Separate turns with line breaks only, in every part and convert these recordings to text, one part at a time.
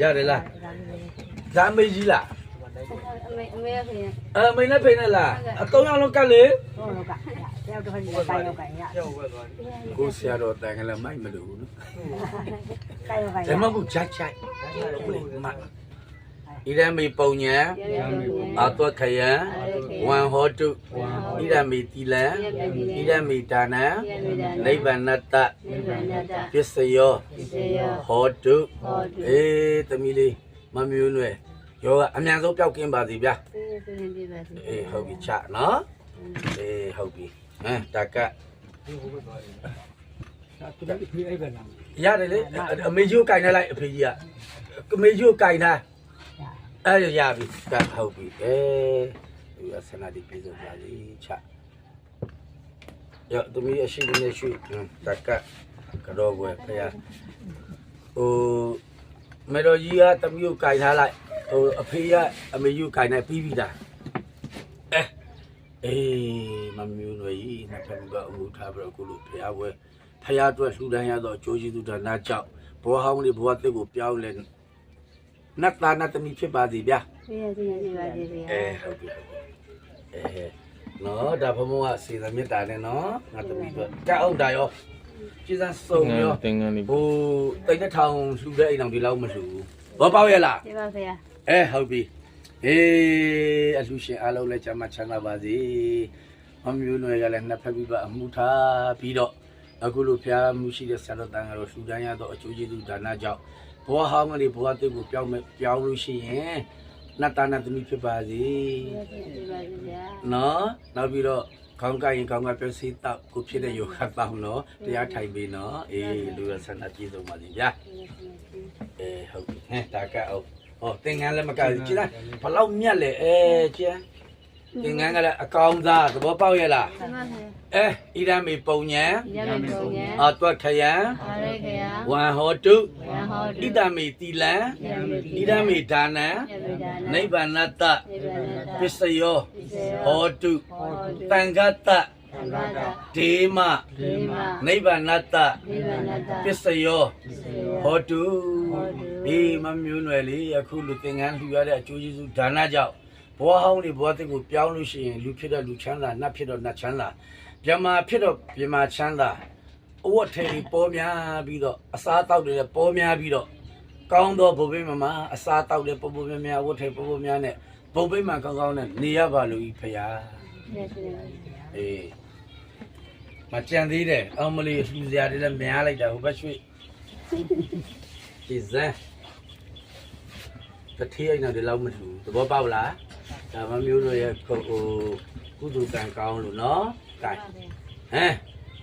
ရတယ်လားဒါမေးကြီးလား
အမေအမေရခင်
အဲမင်းနဲ့ဖိနေလားအသုံးယောက်လုံးကတ်လေ
ဟုတ်တော့ကတယောက်တစ်ခါကြီးကိုင်ရောကိုင်ရ
ကိုဆရာတော်တန်ကလေးမိုက်မလို့ဘူးနော်
ကိုင်ရောကိုင်ရ
ဒါမှမဟုတ်ဂျက်ဂျက်မဣရမေပုံညာအတောခယံဝံဟောတု ဣရမေတိလံဣရမေဒါနံနိဗ္ဗာနတ္တ
နိဗ္ဗာန်တ
ပစ္စယော
ပစ္စယော
ဟောတု
ဟောတု
အေးသမီးလေးမမျိုးနွယ်ယောကအမြန်ဆုံးပျောက်ကင်းပါစီဗျာ
သိသိနေပြပါစေ
အေးဟုတ်ပြီချနော်အေးဟုတ်ပြီဟမ်တကတ်
ဒါသူတို့ပြေးအဲ့ပဲလား
ရတယ်လေအမေကြီးကိုကင်ထားလိုက်အဖေကြီးကအမေကြီးကိုကင်ထားအဲ့ရရပြီကတ်ဟုတ်ပြီအေး ဒီအစနာဒီပြေဆုံးပါလိချယောသမီးအရှိနေရှိဟမ်တကတ်ကတော့ဘယ်ဖယားဟိုမေတော်ကြီးကသမီးကိုကင်ထားလိုက်ဟိုအဖေကအမေကြီးကိုကင်ထားပြီးပြီလားအဲအေးမမျိုးရွယ်ကြီးနှစ်ဖက်ကအမှုထားပြီးတော့ကိုလိုဖယားဝဲဖယားအတွက်လှူဒန်းရသောအကျိုးကျေးဇူးဒါနကြောင့်ဘောဟောင်းလေးဘောအသစ်ကိုပြောင်းလဲ နတ်သားနတ်သမီးဖြစ်ပါစေဗျာ
သိရသိရပြပါစေဗျာ
အဲဟုတ်ပြီဟုတ်ပြီအဲနော်ဒါဘုံဘုံကစေတမေတ္တာနဲ့နော်ငါသမီးတို့တက်အောင်တာရောကျေးဇူးစုံရော
သင်္ကန်းလေး
ဟိုတိတ်တစ်ထောင်လှူတဲ့အိမ်တော်ဒီလောက်မလှူဘူးဘောပေါက်ရဲ့လား
ပြပါဗျာ
အဲဟုတ်ပြီအေးအလှရှင်အားလုံးလည်းချမ်းသာချမ်းသာပါစေမမျိုးနွယ်ကလည်းနှစ်ဖက်ပြီးပါအမှုထားပြီးတော့အခုလိုဖျားမှုရှိတဲ့ဆရာတော်တန်ကတော့လှူဒန်းရတော့အကျိုးကျေးဇူးဒါနကြောင့် ဘဝဟောင်းကနေဘဝတစ်ကိုပြောင်းမဲ့ပြောင်းလို့ရှိရင်နတ်တာနတ်သမီးဖြစ်ပါစေ
ပြပါစေဗျာ
နော်နောက်ပြီးတော့ခေါင်းကိုက်ရင်ခေါင်းကပြည့်စည်တော့ကိုဖြစ်တဲ့ယောဂတောင်းနော်တရားထိုင်ပြီးနော်အေးလူရဆန္ဒပြည့်စုံပါစေဗျာအဲဟုတ်ပြီဟဲ့ဒါကအောင်ဟောသင်္ကန်းလည်းမကဘူးကြည်လားဘလောက်မြတ်လဲအဲကျန်သင်္ကန်းကလည်းအကောင်သားသဘောပေါက်ရဲ့လား
ပြပါစေ
အဲဣရမေပုံညာ
ရမေပုံညာ
အတွက်ခယံ
အာရခေယ
ဝံဟောတု
ဝံဟော
ဣဒမေတိလံဣရမေဒါနံ
ရမေဒါန
နိဗ္ဗာနတ္တ
နိဗ္ဗာန်တ
ပစ္စယော
ပစ္စယော
ဟောတု
ဟောတု
တံဂတ္တ
သံဃာတ
ဒေမ
ဒေမ
နိဗ္ဗာနတ္တ
နိဗ္ဗာန်တ
ပစ္စယော
ပစ္စယော
ဟောတု
ဟောတု
အေးမမျိုးနွယ်လေးအခုလူသင်္ကန်းလှူရတဲ့အကျိုးကျေးဇူးဒါနကြောင့်ဘဝဟောင်းတွေဘဝတစ်ကိုပြောင်းလို့ရှိရင်လူဖြစ်တော့လူချမ်းသာနတ်ဖြစ်တော့နတ်ချမ်းသာမြမဖြစ်တော့မြမချမ်းသာ အဝတ်ထည်တွေပေါ်များပြီးတော့အစားအသောက်တွေလည်းပေါ်များပြီးတော့ကောင်းသောဘုဗိမမအစားအသောက်တွေပေါ်ပေါ်များများအဝတ်ထည်ပေါ်ပေါ်များနဲ့ဘုဗိမကောင်းကောင်းနဲ့နေရပါလို့ဤဖရာ
ပြပါစေ
အေးမကြံသေးတယ်အောင်မလေးလှူစရာတွေလည်းများလိုက်တာဟိုဘက်ရွှေ့ဒီဇန်တတိယအိမ်တော့ဒီလောက်မထူသဘောပေါက်လားဒါမမျိုးတို့ရဲ့ဟိုကုသကံကောင်းလို့နော်ကဲဟမ်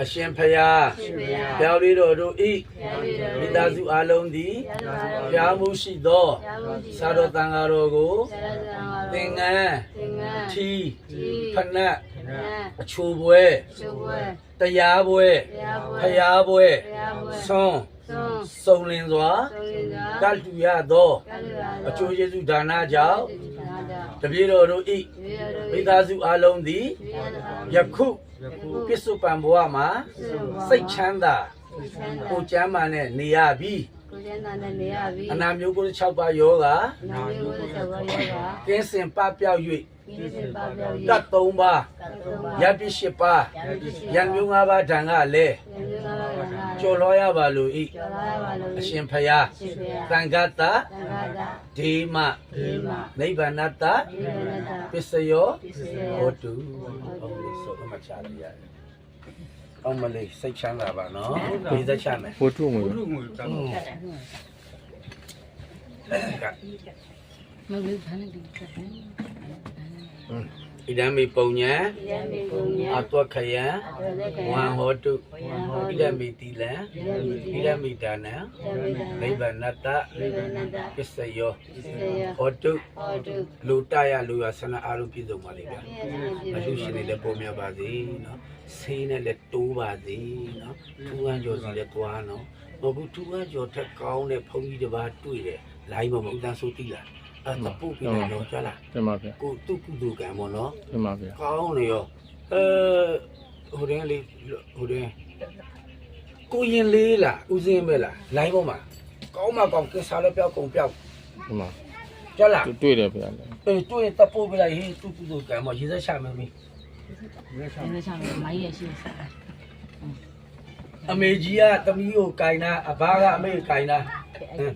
အရှင်ဖယား
ရှင်ဘုရား
ပြောင်းလေးတော်တို့ဤ
ရာဝိတော်
မိသားစုအလုံးသည်
ရာဇဝါ
ပြောင်းမှုရှိသော
ရာဝတိ
သာတော်တန်ဃာတော်ကို
ရာဇဝါ
သင်္ကန်း
သင်္ကန်း
ထီ
ထီ
ဖနက်
နတ်
အချိုပွဲ
ကျုပ်ဝဲ
တရားပွဲ
တရားပွဲ
ဖယားပွဲ
တရားပွဲ
ဆွန်း
သုံး
စုံလင်စွာ
သုံးရင်းသာ
ကတ်လူရသော
ကလူရာ
အကျိုးကျေးဇူးဒါနကြောင့်
နာကြောင့်
တပည့်တော်တို့ဤ
ဒီရတို့
မိသားစုအလုံးသည်
ဒီရတို့
ယခုပစ္စုပန်ဘဝမှာစိတ်ချမ်းသာကိုယ်ကျမ်းမာနဲ့နေရပြီ
ကိုကျန်တာနဲ့နေရပြီ
အနာမျိုးကိုယ်6ပါးယောဂ
နာမည်ကိုဆက်ပါရောပါ
ကင်းစင်ပပျောက်၍
ဒီစင်ပါပြောင်း
တတ်3ပါး
ကတ်တော့ပါ
ယပ္ပိ8ပါးယံမျိုး5ပါးဓာန်ကလည်း
ဒီလို ကလည်း
ကျော်လွှားရပါလို့ဤ
ကျော်လာပါလို့
အရှင်ဖယား
ရှင်ဘုရား
သံဃတ္တ
သံဃာတာ
ဒေမ
ဒီမှာ
နိဗ္ဗာနတ္တ
ဒီရဏတာ
ပစ္စယော
ပစ္စယော
ဟောတုအောင်လေးဆိုအမှချရရတယ်အောင်မလေးစိတ်ချမ်းသာပါနော်ဒီသက်ချမ်းမယ်
ဝတ္ထုငွေ
ဘုရုငွေတောင်း
က
မဟုတ်ဘူးဘာနဲ့ဒီကတ်တယ်
ဣဒံမိပုံညာ
ယံမိကုညံ
အတွက်ခယံ
အတောလက်ခ
ဝံ
ယံ
ဟောတု
ဝံဟော
ဣ
တိ
ဒံမိတိလံ
ယံမိတိ
ဣဒံမိဒါနံ
ယံမိတံ
နိဗ္ဗာနတ္တ
နိဗ္ဗာနတ
ပစ္စယော
စေယ
ဟောတု
ဟောတု
လူတရလူရဆန္ဒအားလုံးပြည့်စုံပါလေဗျာ
ပြည့်စုံ
အ
ပြည့်
လူ
စုံ
ရှင်တွေလည်းပုံမြတ်ပါစေနော်ဆေးနဲ့လည်းတိုးပါစေနော်ထူးဝမ်းကျော်စီလည်းတွားနော်အခုထူးဝမ်းကျော်ထက်ကောင်းတဲ့ဘုန်းကြီးတစ်ပါးတွေ့တယ်လိုင်းပေါ်မှာဥဒန်းဆိုတိလာ အဲ့တပုတ်ပြီးတော့ကြားလား
တင်ပါဗျာ
ကိုသူ့ကုသကံပေါ့နော်
တင်ပါဗျာ
ကောင်းနေရောအဲဟိုတင်းလေးဟိုတင်းကိုရင်လေးလားဦးစင်းပဲလားလိုင်းပေါ်မှာကောင်းမှကောင်းကစားလည်းပြောက်ကုန်ပြောက်
တင်ပါ
ကြားလား
တွေ့တယ်ဗျာလေ
အေးတွေ့ရင်တပုတ်ပြလိုက်ဟေးသူ့ကုသကံပေါ့ရေစက်ချမယ်မင်း
ဒီလိုဆောင်မိုင်းရရှိစား
အမေကြီးကတမီးကိုကင်တာအဘကအမေကိုကင်တာဟမ်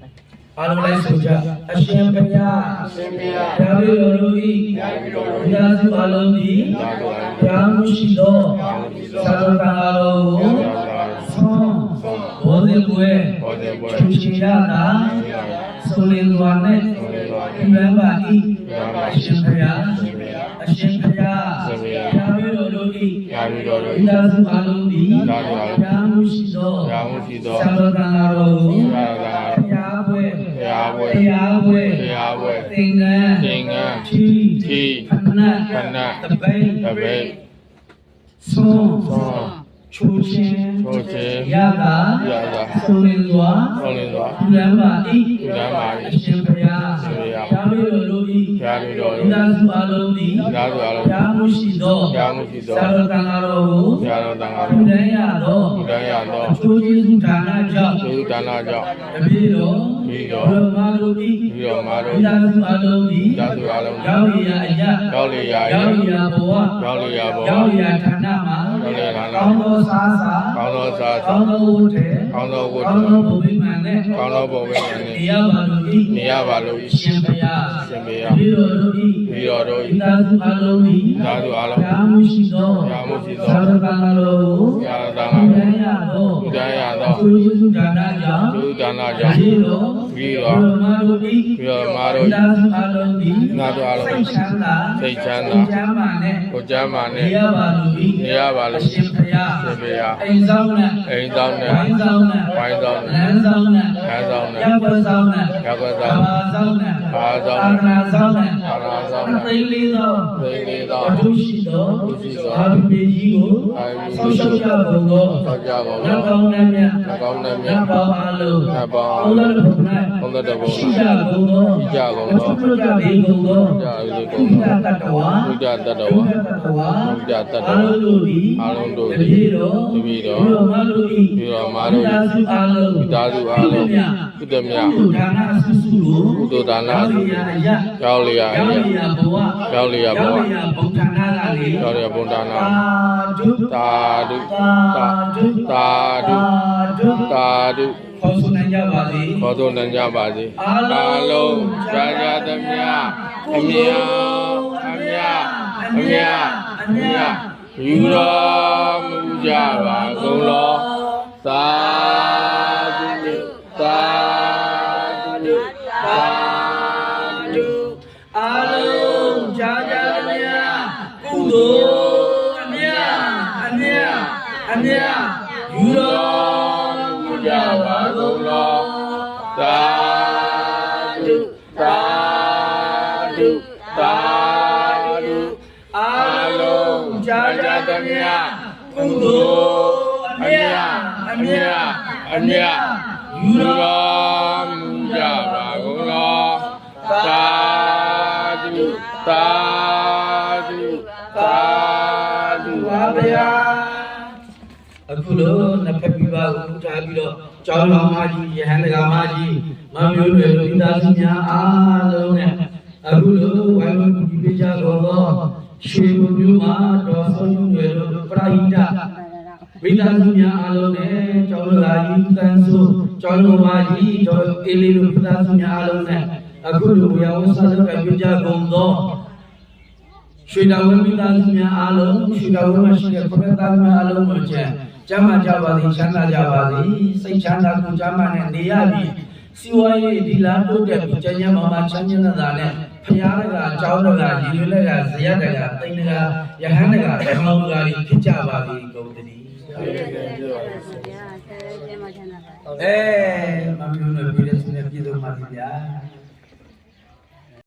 အားလုံးလိုက်ဆိုကြအရှင်ဘုရားအရှင်ဘုရားဓာရီတော်တို့ဤဓာရီတော်တို့ဤသာစုအလုံးဤဓာရီမှုရှိသောသာသနာတော်ကိုဆုံးဘောဇင်ပွဲ
ဟောတယ်ပွဲ
သူရှင်ရတာဆိုလင်စွာနဲ့ဒီမန်ပါဤအရှင်ဘုရားအရှင်ဘုရားဓာရီတော်တို့ဤ
ရာပြီးတော့
ဣဒာစုအလုံးဒီဘုရားမှုရှိသော
ရာမှုရှိသော
သာသနာတော်ကို
ရာသာ
ဘုရားပွဲ
ဘုရားပွဲ
ဘုရားပွဲ
ဘုရားပွဲ
သင်္ကန်း
သင်္ကန်း
ချီ
ချီ
ခဏ
ခဏ
တပိတ်
တပိတ်
ဆုံး
သော
ချိုးခြင်း
ချိုးခြင်း
ရတာ
ရတာ
ဆုံးလင်းစွာ
ဆုံးလင်းစွာ
ဘုရားပါဤ
ဘုရားပါ၏
အရှင်ဘုရား
အရှင်ဘုရား
ဘုရားတော်တို့ဤ
ဘုရားတော်တို့
ဣဒာစုအလုံးဒီ
ဣဒာစုအလုံး
ဘုရား မှုရှိသော
ဘုရားမှုရှိသော
သာသနာတော်ကို
ဘုရားတော်တန်ခါ
ဘုရားရသော
ဘုရားရသော
အကျိုးကျေးဇူးဒါနကြောင့်
သုဒါနကြောင့်
တပည့်တော်
တပည့်တော်
ဘုရားတို့ဤ
တပည့်တော်မာတို့
ဣဒာစုအလုံးဒီ
ဣဒာစုအလုံး
ရောက်ရအရာ
ရောက်လေရာ
ရောက်ရဘဝ
ရောက်လေရာဘဝ
ရောက်ရဌာနမှာ
ရောက်လေဌာန
ကောင်းသောစားစာ
ကောင်းသောစားစာ
ကောင်းသောဝတ်ထေ
ကောင်းသောဝတ်
ကောင်းသောဘုရားမှန်နဲ့
ကောင်းသောဘုရားမှန်နဲ့
နေရပါလို့ဤ
နေရပါလို့
ရှင်ဘုရား
ရှင်ဘုရား
တပည့်တော်တို့ဤ
တ ပည့်တော်တို့၏
ဣဒာစုအလုံးဒီ
ဣဒာစုအလုံး
ဘုရားမှုရှိသော
ဘုရားမှုရှိသော
သာသနာတော်ကို
ဘုရားသံဃာ
ဘု
တော်
ရားရသော
ဘုရားရသော
အကျိုးကျေးဇူးဒါနကြောင့်
သုဒါနကြောင့်
ပြီးတော့
ပြီးတော့
ဘုရားတို့ဤ
ပြီးတော့မာတို့
ဣဒာစုအလုံးဒီ
နာတို့အလုံး
စိတ်ချမ်းသာ
စိတ်ချမ်းသာ
ကိုယ်ချမ်းသာနဲ့
ကိုကျမ်းမာ
နေ
နဲ့
ရပါလို့ဤ
နေရပါလို့
အရှင်ဘုရား
ရှင်ဘုရား
အိမ်ဆောင်နဲ့
အိမ်ဆောင်နဲ့
ဝိုင်းဆောင်နဲ့
ဝိုင်းဆောင်နဲ့
လမ်းဆောင်နဲ့
လမ်းဆောင်နဲ့
ရပ်ကွက်ဆောင်နဲ့
ရပ်ကွက်ဆောင်နဲ့
ဘာဆောင်နဲ့
ဘာဆောင်နဲ့
အာနာဆောင်နဲ့
အာနာဆောင်နဲ့
သိလေးသော
သိလေးသော
အထုရှိသော
အထုရှိသော
အာဘိမေကြီးကို
အာဘိမေကြီး
ဆောက်ရှောက်ကြကုန်သော
ဆောက်ကြကုန်သော
နတ်ကောင်းနဲ့မြတ်
နတ်ကောင်းနဲ့မြတ်
နတ်ပေါင်းအားလုံး
နတ်ပေါင်းအား
ဘု
လုံး
ရားတော်၌
ဘုရားတော်၌
ရှိကြကုန်သော
ရှိကြကုန်သော
အထုကြပေကုန်သော
ကြပေကုန်သော
ဘုရားတတ္တဝါ
ဘုရားတတ္တဝါ
ဘုရားတတ္တဝါ
ဘုရားတတ္တဝါ
အားလုံးတို့သည်
အားလုံးတို့သည်
တပည့်တော်
တပည့်တော်
ဘုရားမတို့သည်
ဘုရားမတို့သည်
မိသားစုအားလုံး
မိသားစုအားလုံး
ပြု
ကုသမြ
ကုဒါနအဆုစုကို
ကု သိုလ်ဒါန
ရောက်လျာအရာ
ရောက်လျာအ
ရောက်
ရာ
လျာဘဝ
ရောက်လျာဘဝ
ရောက်လျာဘုံဌာနကလေ
ရောက်လျာဘုံဒါန
သာဓု
သာဓု
သာဓု
သာဓု
ဓု
သာဓု
ခေါ်ဆိုနိုင်ကြပါစေ
ခေါ်သို့နိုင်ကြပါစေ
အားလုံး
အားလုံးကြာကြာသမျှအမြတ်
အမြတ်အမြတ်အမြတ်ယူတော်မူကြပါကုန်လော
သာဓုသာ ဓုသာဓု
အားလုံးကြာကြာသမျှကုသိုလ်အမြတ်အမြတ်အမြတ်ယူ
ယူ
တော်
တော်မူကြပါကုန်လောသာဓုသာဓုသာဓု
ပါဗျာအခုလို့နှစ်ဖက်ပြပါကိုထားပြီးတော့ကျောင်းတော်မကြီးယဟန်တကာမကြီးမမျိုးတွေလူသားစုများအားလုံးနဲ့ အခုလို့ဝိုင်းဝန်းကြည့်ပေးကြကုန်သောရွှေဘုံမျိုးမှာတော်ဆုံးယူတွေတို့ပရိဒမိသားစုများအားလုံးနဲ့ကျောင်းတော်သားကြီးတန်ဆိုကျောင်းတော်မကြီးကျောင်းအေးလေးတို့မိသားစုများအားလုံးနဲ့အခုလိုဝေယဝဆလုပ်ကပြကြကုန်သောရွှေတော်ဝင်းမိသားစုများအားလုံးရွှေတော်ဝင်းမှာရှိတဲ့ခရစ်သားများအားလုံးကိုကျမ်းကျမ်းမာကြပါသည်ချမ်းသာကြပါသည်စိတ်ချမ်းသာကိုကျမ်းမာနဲ့နေရပြီစီဝါရေးဒီလားတိုးတက်ပြီးကျန်ကျန်မာမာချမ်းချမ်းသာသာနဲ့ဖ ရားတကအကြောင်းတကရည်ရွယ်လက်ကဇယတကတိန်တကယဟန်တကဓမ္မဝဂါရီဖြစ်ကြပါသည်ကုန်တည်း
ကျေးဇူးတင်ပါတယ်ဗျာဆရာကျေးမချမ်းသာပါ
အဲမမျိုးနဲ့ပြည်တဲ့စနေပြည်သူမှာဗျာ